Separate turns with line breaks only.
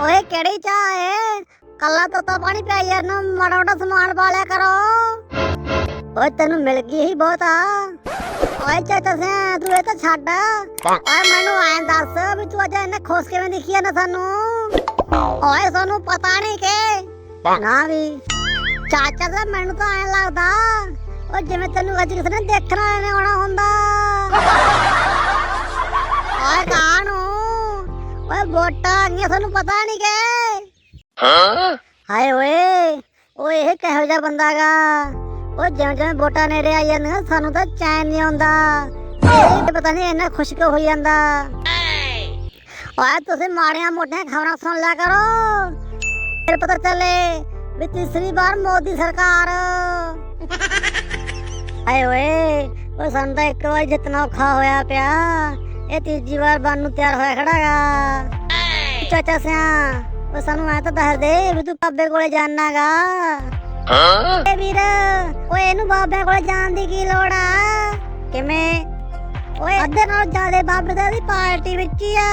ਓਏ ਕਿਹੜੀ ਚਾਹ ਏ? ਕੱਲਾ ਤੋਤਾ ਪਾਣੀ ਪਿਆ ਯਾਰ, ਨੂੰ ਮਾੜਾ ਮੋਟਾ ਸਮਾਨ ਪਾ ਲਿਆ ਕਰੋ। ਓਏ ਤੈਨੂੰ ਮਿਲ ਗਈ ਹੀ ਬਹੁਤ ਆ। ਓਏ ਚਾਚਾ ਸਿਆ, ਤੂੰ ਇਹ ਤਾਂ ਛੱਡ। ਓਏ ਮੈਨੂੰ ਐਂ ਦੱਸ ਵੀ ਤੂੰ ਅੱਜ ਇਹਨੇ ਖੋਸ ਕਿਵੇਂ ਦਿਖੀ ਨਾ ਸਾਨੂੰ? ਓਏ ਸਾਨੂੰ ਪਤਾ ਨਹੀਂ ਕਿ, ਨਾ ਵੀ। ਚਾਚਾ ਦਾ ਮੈਨੂੰ ਤਾਂ ਐਂ ਲੱਗਦਾ ਓ ਜਿਵੇਂ ਤੈਨੂੰ ਅੱਜ ਕਿਸੇ ਨੇ ਦੇਖਣਾ ਨੇ ਆਉਣਾ ਹੁੰਦਾ। ਵੋਟਾਂ ਆ ਗਈਆਂ ਤੁਹਾਨੂੰ ਪਤਾ ਨਹੀਂ ਕਿ ਹਾਏ ਓਏ ਓਏ ਇਹ ਕਿਹੋ ਜਿਹਾ ਬੰਦਾ ਗਾ? ਉਹ ਜਿਵੇਂ ਜਿਵੇਂ ਵੋਟਾਂ ਨੇੜੇ ਆ ਜਾਂਦੀਆਂ ਸਾਨੂੰ ਤਾਂ ਚੈਨ ਨਹੀਂ ਆਉਂਦਾ। ਇਹ ਪਤਾ ਨਹੀਂ ਇੰਨਾ ਖੁਸ਼ਕ ਹੋ ਜਾਂਦਾ। ਓਏ ਤੁਸੀਂ ਮਾੜੀਆਂ ਮੋਟੀਆਂ ਖਬਰਾਂ ਸੁਣ ਲਿਆ ਕਰੋ। ਫਿਰ ਪਤਾ ਚੱਲੇ ਵੀ ਤੀਸਰੀ ਵਾਰ ਮੋਦੀ ਸਰਕਾਰ। ਹਾਏ ਓਏ ਉਹ ਸਾਨੂੰ ਤਾਂ ਇੱਕ ਵਾਰ ਜਿੱਤਣਾ ਔਖਾ ਹੋਇਆ ਪਿਆ। ਇਹ ਤੀਜੀ ਵਾਰ ਬਣ ਨੂੰ ਤਿਆਰ ਹੋਇਆ ਖੜਾਗਾ ਚਾਚਾ ਸਿਆ। ਉਹ ਸਾਨੂੰ ਐ ਤਾਂ ਦੱਸ ਦੇ ਵੀ ਤੂੰ ਬਾਬੇ ਕੋਲੇ ਜਾਣਾਗਾ ਏ ਵੀਰ ਓਏ ਇਹਨੂੰ ਬਾਬੇ ਕੋਲੇ ਜਾਣ ਦੀ ਕੀ ਲੋੜ ਆ? ਕਿਵੇਂ? ਓਏ ਅੱਧੇ ਨਾਲ ਜ਼ਿਆਦੇ ਬਾਬੇ ਦਾ ਦੀ ਪਾਰਟੀ ਵਿੱਚ ਹੀ ਆ।